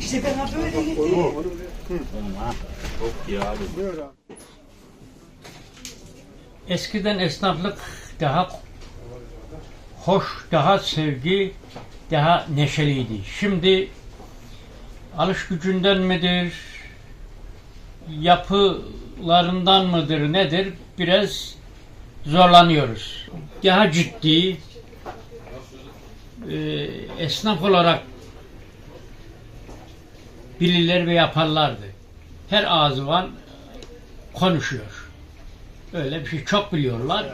İşte ben böyle Çok iyi. Buyur abi. Eskiden esnaflık daha hoş, daha sevgi, daha neşeliydi. Şimdi alış gücünden midir, yapılarından mıdır nedir biraz zorlanıyoruz. Daha ciddi e, esnaf olarak bilirler ve yaparlardı. Her ağzı var konuşuyor. Öyle bir şey çok biliyorlar.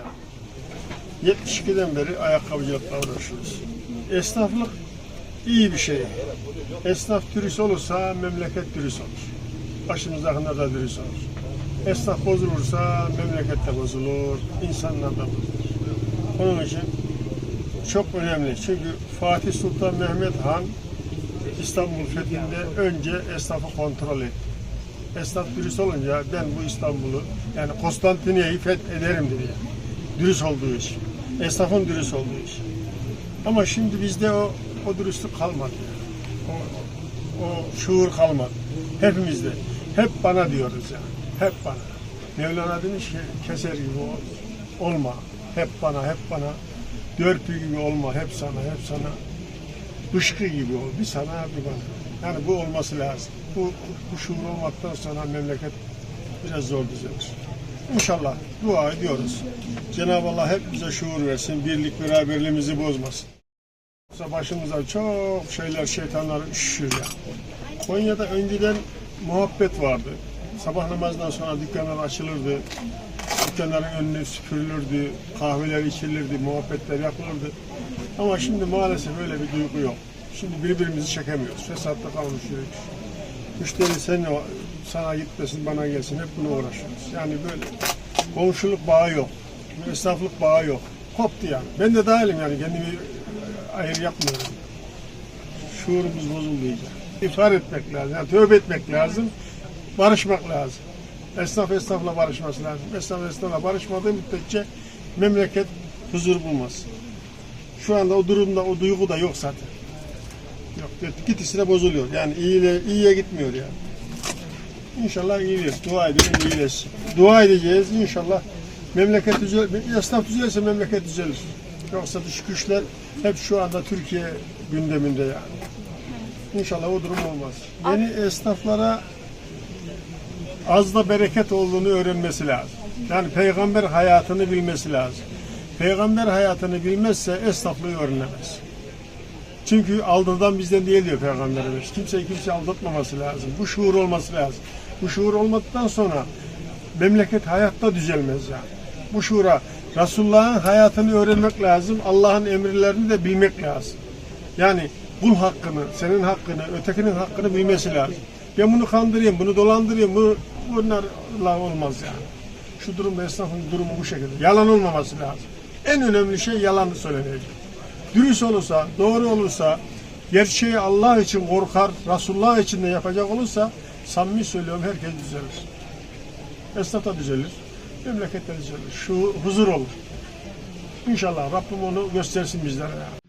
72'den beri ayakkabıcılıkla uğraşıyoruz. Esnaflık iyi bir şey. Esnaf dürüst olursa memleket dürüst olur. Başımızdakinde da dürüst olur. Esnaf bozulursa memleket de bozulur, insanlar da bozulur. Onun için çok önemli. Çünkü Fatih Sultan Mehmet Han İstanbul fethinde önce esnafı kontrol etti. Esnaf dürüst olunca ben bu İstanbul'u yani Konstantiniyye'yi fethederim dedi. Dürüst olduğu için. Esnafın dürüst olduğu için. Ama şimdi bizde o, o dürüstlük kalmadı. O, o şuur kalmadı. Hepimizde. Hep bana diyoruz yani. Hep bana. Mevlana demiş ki keser gibi ol- olma. Hep bana, hep bana. Dörpü gibi olma. Hep sana, hep sana. Dışkı gibi ol. Bir sana, bir bana. Yani bu olması lazım. Bu, bu şuur olmaktan sonra memleket biraz zor düzelir. İnşallah dua ediyoruz. Cenab-ı Allah hep bize şuur versin, birlik beraberliğimizi bozmasın. Yoksa başımıza çok şeyler, şeytanlar üşüşür ya. Konya'da önceden muhabbet vardı. Sabah namazından sonra dükkanlar açılırdı. Dükkanların önünü süpürülürdü, kahveler içilirdi, muhabbetler yapılırdı. Ama şimdi maalesef öyle bir duygu yok. Şimdi birbirimizi çekemiyoruz. Fesatta kavuşuyoruz. Müşteri sen, sana gitmesin, bana gelsin. Hep buna uğraşıyoruz. Yani böyle komşuluk bağı yok. Esnaflık bağı yok. Koptu yani. Ben de dahilim yani. Kendimi ayır yapmıyorum. Şuurumuz bozuldu iyice. İftar etmek lazım. Yani tövbe etmek lazım. Barışmak lazım. Esnaf esnafla barışması lazım. Esnaf esnafla barışmadığı müddetçe memleket huzur bulmaz. Şu anda o durumda o duygu da yok zaten. Yok. Gitişine bozuluyor. Yani iyiyle, iyiye gitmiyor yani. İnşallah iyilir. Dua edelim iyileşsin. Dua edeceğiz inşallah. Memleket düzel, esnaf düzelirse memleket düzelir. Yoksa dış güçler hep şu anda Türkiye gündeminde yani. İnşallah o durum olmaz. Yeni esnaflara az da bereket olduğunu öğrenmesi lazım. Yani peygamber hayatını bilmesi lazım. Peygamber hayatını bilmezse esnaflığı öğrenemez. Çünkü aldatan bizden değil diyor Peygamberimiz. Kimseyi kimse aldatmaması lazım. Bu şuur olması lazım. Bu şuur olmadıktan sonra memleket hayatta düzelmez yani. Bu şuura Resulullah'ın hayatını öğrenmek lazım. Allah'ın emirlerini de bilmek lazım. Yani kul hakkını, senin hakkını, ötekinin hakkını bilmesi lazım. Ben bunu kandırayım, bunu dolandırayım, bu bunlarla olmaz yani. Şu durumda esnafın durumu bu şekilde. Yalan olmaması lazım. En önemli şey yalan söylenecek dürüst olursa, doğru olursa, gerçeği Allah için korkar, Resulullah için de yapacak olursa, samimi söylüyorum herkes düzelir. Esnaf da düzelir, memleket de düzelir. Şu huzur olur. İnşallah Rabbim onu göstersin bizlere.